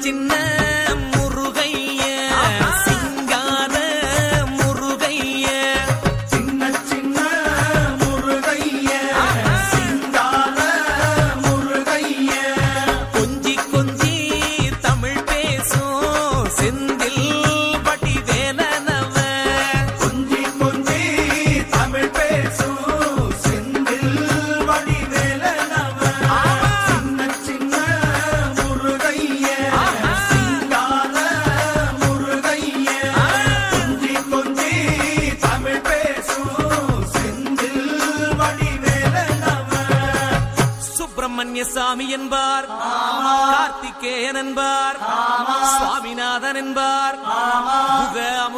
சின்ன சுப்பிரமணிய சாமி என்பார் கார்த்திகேயன் என்பார். சுவாமிநாதன் என்பார்.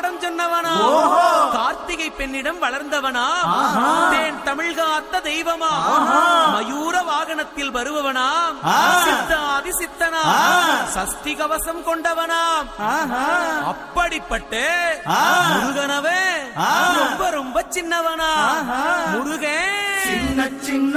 பாடம் சொன்னவனா? கார்த்திகை பெண்ணிடம் வளர்ந்தவனா? தேன் தமிழ் காத்த தெய்வமா? மயூர வாகனத்தில் வருபவனாம் சித்தாதி சித்தனா? சஷ்டி கவசம் கொண்டவனாம் அப்படிப்பட்ட முருகனவே ரொம்ப ரொம்ப சின்னவனா? முருகன் சின்ன சின்ன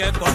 get